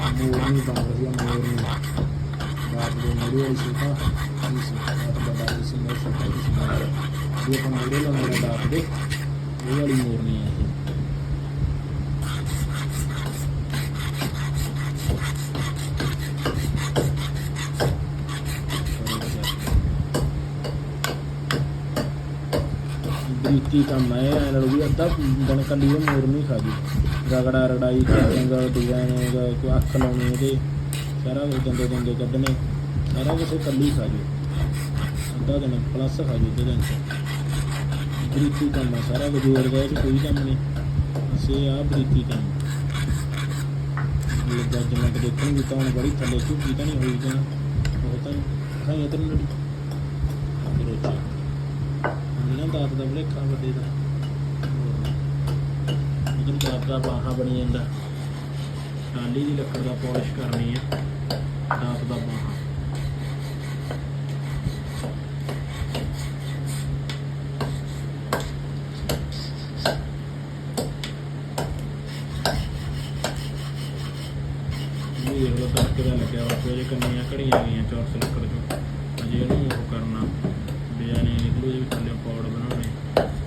ਮੋਰ ਨਹੀਂ ਬਣ ਰਹੀ ਆ ਮੋਰ ਨਹੀਂ ਬਾਤ ਦੇ ਮੋਰੇ ਵਾਲੀ ਸੀ ਤਾਂ ਇਹ ਸੀ ਬਾਤ ਦਾ ਬਾਤ ਸੀ ਮੋਰ ਛੋਟਾ ਜਿਹਾ ਸੀ ਮੋਰ ਇਹ ਆਪਾਂ ਮੋਰੇ ਲਾਉਂਦੇ ਆ ਬਾਤ ਦੇ ਇਹ ਵਾਲੀ ਮੋਰ ਨਹੀਂ ਹੈ ਬਰੀਕੀ ਕੰਮ ਹੈ ਐ ਲੜੂ ਵੀ ਅੱਧਾ ਦਿਨ ਕੱਲੀ ਉਹ ਮੋਰ ਨਹੀਂ ਖਾ ਰਗੜਾ ਰਗੜਾਈ ਕਟਿੰਗ ਡਿਜ਼ਾਈਨਿੰਗ ਕੋਈ ਅੱਖ ਲਾਉਣੀ ਉਹਦੇ, ਸਾਰਾ ਕੁਝ ਦੰਦੇ ਦੰਦੇ ਕੱਢਣੇ, ਸਾਰਾ ਕੁਝ ਕੱਲੀ ਖਾ ਅੱਧਾ ਦਿਨ ਪਲੱਸ ਖਾ ਗਈ ਦਿਨ ਬਰੀਕੀ ਕੰਮ ਹੈ ਸਾਰਾ ਕੁਝ ਹੋਰ ਗਿਆ ਕੋਈ ਕੰਮ ਨਹੀਂ। ਅਸੀਂ ਆ ਬਰੀਕੀ ਕੰਮ। ਇਹ ਜੱਜਮੈਂਟ ਦੇਖਣਗੇ ਤਾਂ ਬੜੀ ਥੱਲੇ ਝੁਕੀ ਤਾਂ ਨਹੀਂ ਹੋਈ ਜਾਂ, ਉਹ ਤਾਂ ਖਾਈ ਇਧਰ ਨੂੰ ਨਾ ਦਾ ਭਲੇਖਾ ਵੱਡੇ ਦਾ। ਉਧਰ ਦਾਤ ਦਾ ਬਣੀ ਜਾਂਦਾ। ਟਾਲੀ ਦੀ ਲੱਕੜ ਦਾ ਪਾਲਿਸ਼ ਕਰਨੀ ਹੈ ਦਾਤ ਦਾ ਬਾਹਾ। ਇਹ ਦੇਖ ਲਓ, ਤੜਕੇ ਦਾ ਲੱਗਿਆ ਵਾ ਤੇ ਕੰਨੀਆਂ ਘੜੀਆਂ ਗਈਆਂ ਚੌਰਸ ਲੱਕੜ ਚੋਂ। ਅਜੇ ਇਹਨੂੰ ਉਹ ਕਰਨਾ ਡਿਜ਼ਾਈਨ ਨਿਕਲੂ ਜੇ ਥੱਲੇ ਪੌੜ ਬਣਾਉਣੇ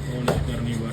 ਪਾਲਿਸ਼